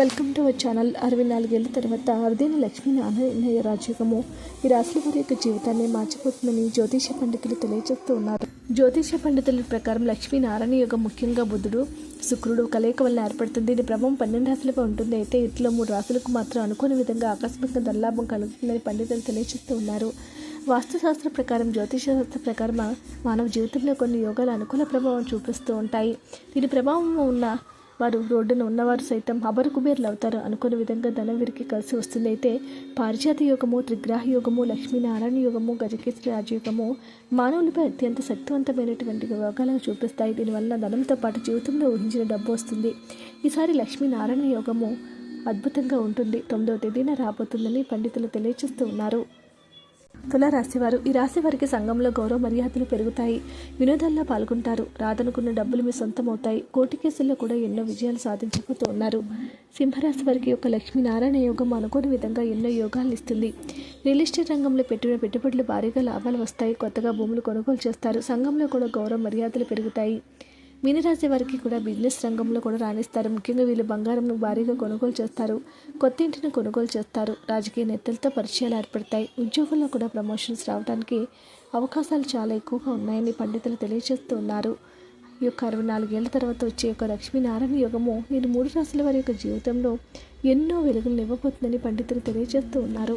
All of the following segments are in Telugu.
వెల్కమ్ టు అవర్ ఛానల్ అరవై నాలుగేళ్ళ తర్వాత అరుదైన లక్ష్మీనారాయణ రాజయోగము. ఈ రాశుల వారి యొక్క జీవితాన్ని మార్చిపోతుందని జ్యోతిష పండితులు తెలియజేస్తూ ఉన్నారు. జ్యోతిష పండితుల ప్రకారం లక్ష్మీనారాయణ యోగం ముఖ్యంగా బుధుడు శుక్రుడు కలయిక వల్ల ఏర్పడుతుంది. దీని ప్రభావం పన్నెండు రాశులుగా ఉంటుంది. అయితే ఇట్లో మూడు రాశులకు మాత్రం అనుకోని విధంగా ఆకస్మిక దల్లాభం కలుగుతుందని పండితులు తెలియజేస్తూ ఉన్నారు. వాస్తుశాస్త్ర ప్రకారం జ్యోతిషశాస్త్ర ప్రకారం మానవ జీవితంలో కొన్ని యోగాలు అనుకూల ప్రభావం చూపిస్తూ ఉంటాయి. దీని ప్రభావం ఉన్న వారు రోడ్డున ఉన్నవారు సైతం అబరు కుబేర్లు అవుతారు అనుకున్న విధంగా ధనం వీరికి కలిసి వస్తుంది. అయితే పారిజాత యోగము త్రిగ్రాహ యోగము లక్ష్మీనారాయణ యోగము గజకేశ్వరి రాజయోగము మానవులపై అత్యంత శక్తివంతమైనటువంటి యోగాలను చూపిస్తాయి. దీనివల్ల ధనంతో పాటు జీవితంలో ఊహించిన డబ్బు వస్తుంది. ఈసారి లక్ష్మీనారాయణ యోగము అద్భుతంగా ఉంటుంది. తొమ్మిదవ తేదీన రాబోతుందని పండితులు తెలియజేస్తూ ఉన్నారు. తులారాశి వారు ఈ రాశి వారికి సంఘంలో గౌరవ మర్యాదలు పెరుగుతాయి. వినోదాల్లో పాల్గొంటారు. రాదనుకున్న డబ్బులు మీ సొంతం అవుతాయి కేసుల్లో కూడా ఎన్నో విజయాలు సాధించబోతూ ఉన్నారు సింహరాశి వారికి యొక్క లక్ష్మీనారాయణ యోగం అనుకోని విధంగా ఎన్నో యోగాలు ఇస్తుంది. రియల్ ఎస్టేట్ రంగంలో పెట్టిన పెట్టుబడులు భారీగా లాభాలు వస్తాయి. కొత్తగా భూములు కొనుగోలు చేస్తారు. సంఘంలో కూడా గౌరవ మర్యాదలు పెరుగుతాయి. మీనరాశి వారికి కూడా బిజినెస్ రంగంలో కూడా రాణిస్తారు. ముఖ్యంగా వీళ్ళు బంగారంను భారీగా కొనుగోలు చేస్తారు. కొత్త ఇంటిని కొనుగోలు చేస్తారు. రాజకీయ నేతలతో పరిచయాలు ఏర్పడతాయి. ఉద్యోగంలో కూడా ప్రమోషన్స్ రావడానికి అవకాశాలు చాలా ఎక్కువగా ఉన్నాయని పండితులు తెలియజేస్తూ ఉన్నారు. ఈ యొక్క అరవై నాలుగేళ్ళ తర్వాత వచ్చే యొక్క లక్ష్మీనారాయణ యోగము నేను మూడు రాశుల వారి యొక్క జీవితంలో ఎన్నో వెలుగులను ఇవ్వబోతుందని పండితులు తెలియజేస్తూ ఉన్నారు.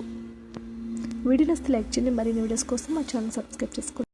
వీడియోస్ లైక్ చేయండి. మరిన్ని వీడియోస్ కోసం మా ఛానల్ సబ్స్క్రైబ్ చేసుకోండి.